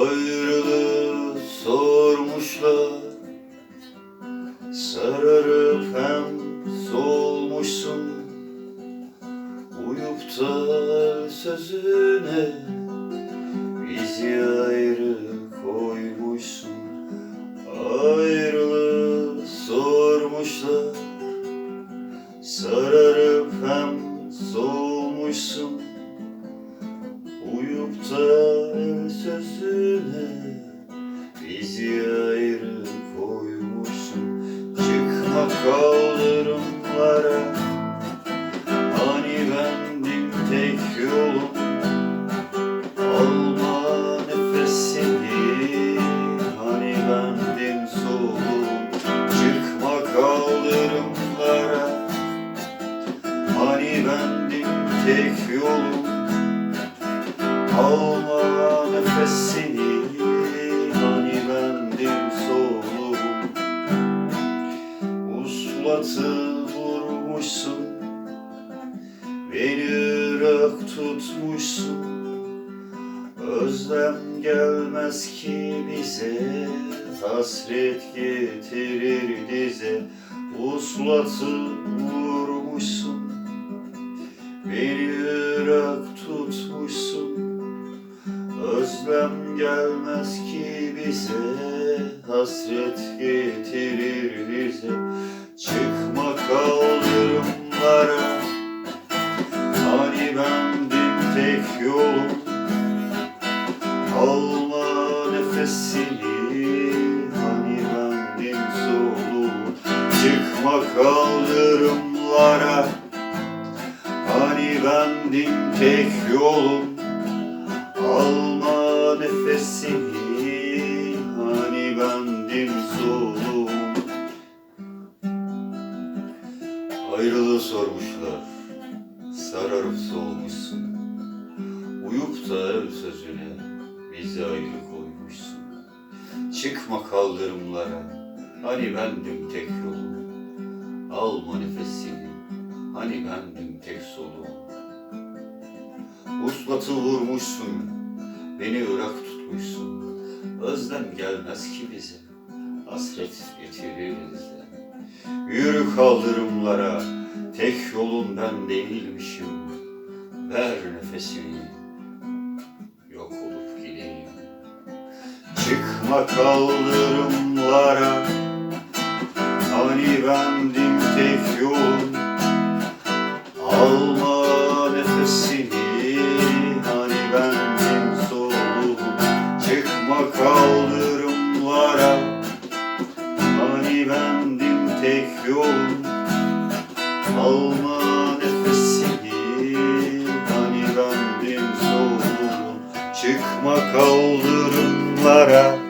Ayrılığı sormuşlar. Sararıp hem solmuşsun. Uyup da sözüne Bizi ayrı koymuşsun. Ayrılığı sormuşlar. Sararıp hem solmuşsun. Uyup da sözüne Bizi ayrı koymuşsun. Çıkma kaldırımlara Hani bendim tek yolum. Alma nefesini Hani bendim solum Çıkma kaldırımlara Hani bendim tek yolum. Alma Uslatı vurmuşsun. Beni ırak tutmuşsun. Özlem gelmez ki bize. Hasret getirir dize Uslatı vurmuşsun. Beni gelmez ki bize Hasret getirir bize. Çıkma kaldırımlara Hani bendim tek yolum. Alma nefesini. Hani bendim solum Çıkma kaldırımlara. Hani bendim tek yolum. Alma nefesini Ayrılığı sormuşlar. Sararıp solmuşsun. Uyup da el sözüne Bizi ayrı koymuşsun. Çıkma kaldırımlara. Hani bendim tek yolum. Alma nefesini. Hani bendim tek solum. Uslatı vurmuşsun. Beni ırak tutmuşsun. Özlem gelmez ki bize. Hasret getirir bize. Yürü kaldırımlara Tek yolun ben değilmişim. Ver nefesini Yok olup gideyim. Çıkma kaldırımlara Hani bendim tek yolun Alma nefesini Hani bendim solum. Çıkma kaldırımlara Hani bendim tek Alma kaldırımlara